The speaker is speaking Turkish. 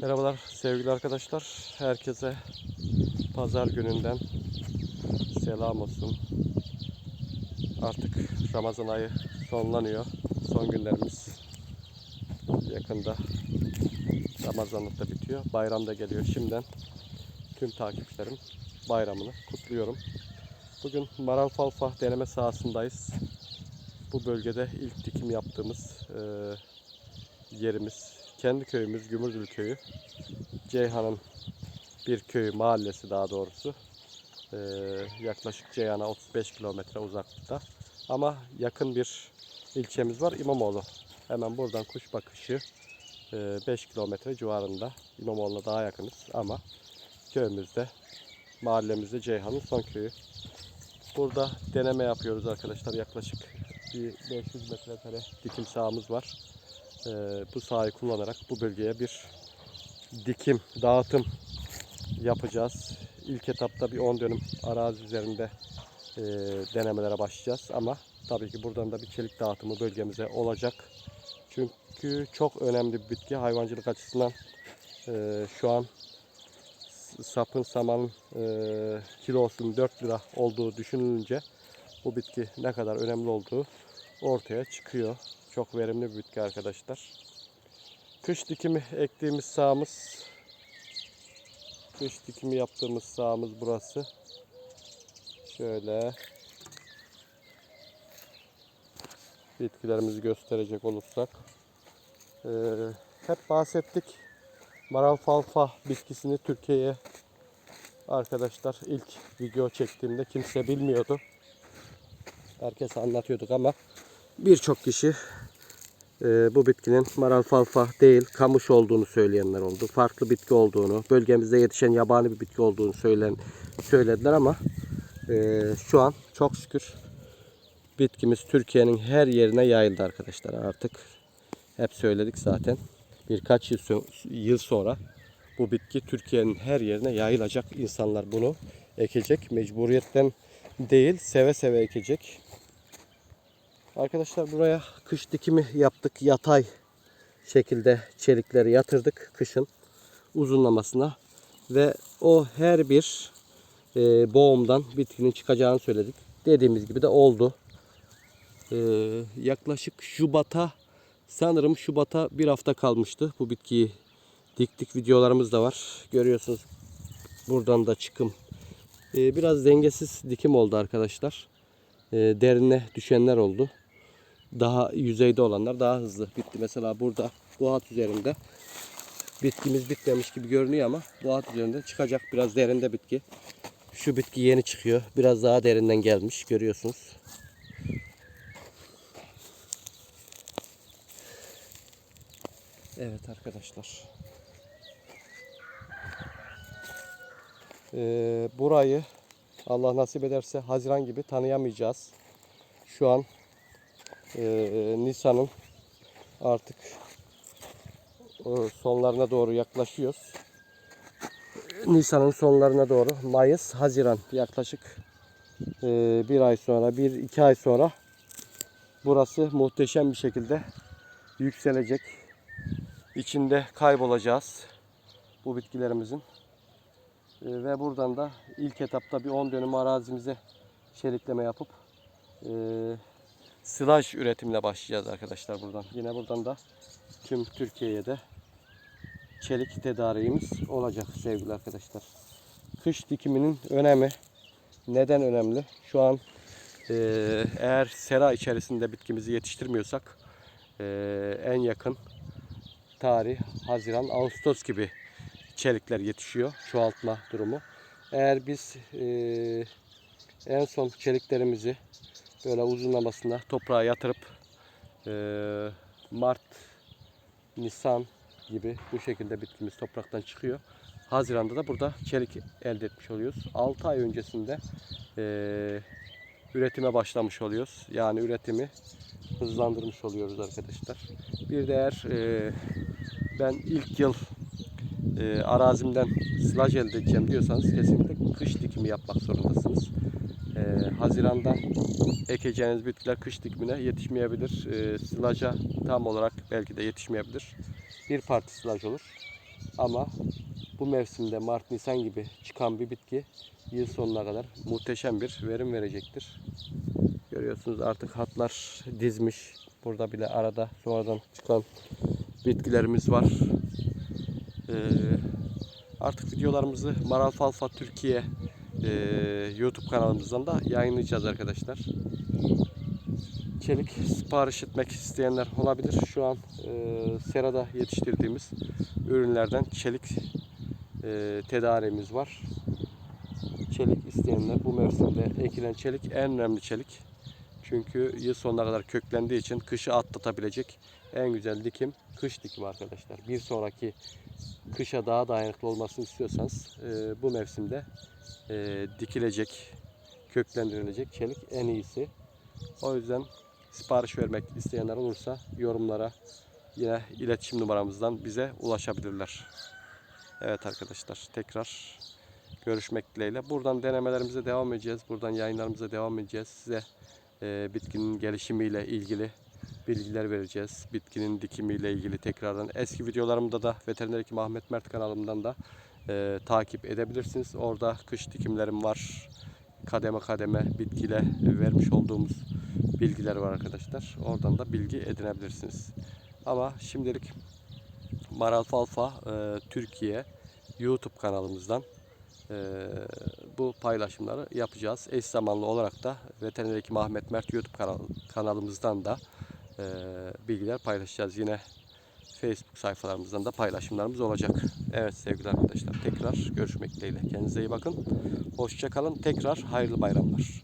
Merhabalar sevgili arkadaşlar. Herkese pazar gününden selam olsun. Artık Ramazan ayı sonlanıyor. Son günlerimiz yakında Ramazanlık da bitiyor. Bayram da geliyor. Şimdiden tüm takipçilerim bayramını kutluyorum. Bugün Maralfalfa deneme sahasındayız. Bu bölgede ilk dikim yaptığımız eee, yerimiz. Kendi köyümüz Gümürdül Köyü. Ceyhan'ın bir köyü, mahallesi daha doğrusu. Ee, yaklaşık Ceyhan'a 35 kilometre uzaklıkta. Ama yakın bir ilçemiz var İmamoğlu. Hemen buradan kuş bakışı e, 5 kilometre civarında. İmamoğlu'na daha yakınız ama köyümüzde, mahallemizde Ceyhan'ın son köyü. Burada deneme yapıyoruz arkadaşlar. Yaklaşık bir 500 metrekare dikim sahamız var. Ee, bu sahayı kullanarak bu bölgeye bir dikim, dağıtım yapacağız. İlk etapta bir 10 dönüm arazi üzerinde e, denemelere başlayacağız ama tabii ki buradan da bir çelik dağıtımı bölgemize olacak. Çünkü çok önemli bir bitki hayvancılık açısından e, şu an sapın samanın e, kilosunun 4 lira olduğu düşünülünce bu bitki ne kadar önemli olduğu ortaya çıkıyor. Çok verimli bir bitki arkadaşlar. Kış dikimi ektiğimiz sahamız kış dikimi yaptığımız sahamız burası. Şöyle bitkilerimizi gösterecek olursak ee, hep bahsettik maralfalfa bitkisini Türkiye'ye arkadaşlar ilk video çektiğimde kimse bilmiyordu. Herkes anlatıyorduk ama birçok kişi e, bu bitkinin maralfalfa değil kamış olduğunu söyleyenler oldu. Farklı bitki olduğunu, bölgemizde yetişen yabani bir bitki olduğunu söylen, söylediler ama e, şu an çok şükür bitkimiz Türkiye'nin her yerine yayıldı arkadaşlar artık. Hep söyledik zaten. Birkaç yıl, yıl sonra bu bitki Türkiye'nin her yerine yayılacak. İnsanlar bunu ekecek. Mecburiyetten değil, seve seve ekecek. Arkadaşlar buraya kış dikimi yaptık. Yatay şekilde çelikleri yatırdık kışın uzunlamasına ve o her bir e, boğumdan bitkinin çıkacağını söyledik. Dediğimiz gibi de oldu. E, yaklaşık Şubat'a sanırım Şubat'a bir hafta kalmıştı bu bitkiyi diktik videolarımız da var. Görüyorsunuz buradan da çıkım. E, biraz dengesiz dikim oldu arkadaşlar. E, derine düşenler oldu daha yüzeyde olanlar daha hızlı bitti. Mesela burada bu hat üzerinde bitkimiz bitmemiş gibi görünüyor ama bu hat üzerinde çıkacak biraz derinde bitki. Şu bitki yeni çıkıyor. Biraz daha derinden gelmiş görüyorsunuz. Evet arkadaşlar. Ee, burayı Allah nasip ederse Haziran gibi tanıyamayacağız. Şu an e, Nisan'ın artık e, sonlarına doğru yaklaşıyoruz. Nisan'ın sonlarına doğru Mayıs, Haziran yaklaşık e, bir ay sonra, bir iki ay sonra burası muhteşem bir şekilde yükselecek. İçinde kaybolacağız bu bitkilerimizin. E, ve buradan da ilk etapta bir 10 dönüm arazimize çelikleme yapıp silaj üretimine başlayacağız arkadaşlar buradan. Yine buradan da tüm Türkiye'ye de çelik tedariğimiz olacak sevgili arkadaşlar. Kış dikiminin önemi neden önemli? Şu an e, eğer sera içerisinde bitkimizi yetiştirmiyorsak e, en yakın tarih Haziran, Ağustos gibi çelikler yetişiyor. Çoğaltma durumu. Eğer biz e, en son çeliklerimizi böyle uzunlamasına toprağa yatırıp e, Mart, Nisan gibi bu şekilde bitkimiz topraktan çıkıyor. Haziran'da da burada çelik elde etmiş oluyoruz. 6 ay öncesinde e, üretime başlamış oluyoruz. Yani üretimi hızlandırmış oluyoruz arkadaşlar. Bir de eğer e, ben ilk yıl e, arazimden silaj elde edeceğim diyorsanız kesinlikle kış dikimi yapmak zorundasınız. E, Haziran'da ekeceğiniz bitkiler kış dikimine yetişmeyebilir. E, silaja tam olarak belki de yetişmeyebilir. Bir parti silaj olur. Ama bu mevsimde Mart Nisan gibi çıkan bir bitki yıl sonuna kadar muhteşem bir verim verecektir. Görüyorsunuz artık hatlar dizmiş. Burada bile arada sonradan çıkan bitkilerimiz var. Ee, artık videolarımızı Maral Falfa Türkiye e, YouTube kanalımızdan da yayınlayacağız arkadaşlar. Çelik sipariş etmek isteyenler olabilir. Şu an e, serada yetiştirdiğimiz ürünlerden çelik e, tedarimiz var. Çelik isteyenler bu mevsimde ekilen çelik en önemli çelik. Çünkü yıl sonuna kadar köklendiği için kışı atlatabilecek en güzel dikim kış dikimi arkadaşlar. Bir sonraki kışa daha dayanıklı olmasını istiyorsanız e, bu mevsimde e, dikilecek, köklendirilecek çelik en iyisi. O yüzden sipariş vermek isteyenler olursa yorumlara yine iletişim numaramızdan bize ulaşabilirler. Evet arkadaşlar tekrar görüşmek dileğiyle. Buradan denemelerimize devam edeceğiz. Buradan yayınlarımıza devam edeceğiz. Size e, bitkinin gelişimiyle ilgili bilgiler vereceğiz. Bitkinin dikimiyle ilgili tekrardan eski videolarımda da Veteriner Hekim Ahmet Mert kanalımdan da e, takip edebilirsiniz. Orada kış dikimlerim var. Kademe kademe bitkiyle vermiş olduğumuz bilgiler var arkadaşlar. Oradan da bilgi edinebilirsiniz. Ama şimdilik Maral Falfa e, Türkiye YouTube kanalımızdan e, bu paylaşımları yapacağız. Eş zamanlı olarak da Veteriner Hekim Ahmet Mert YouTube kanal, kanalımızdan da bilgiler paylaşacağız. Yine Facebook sayfalarımızdan da paylaşımlarımız olacak. Evet sevgili arkadaşlar tekrar görüşmek dileğiyle. Kendinize iyi bakın. Hoşçakalın. Tekrar hayırlı bayramlar.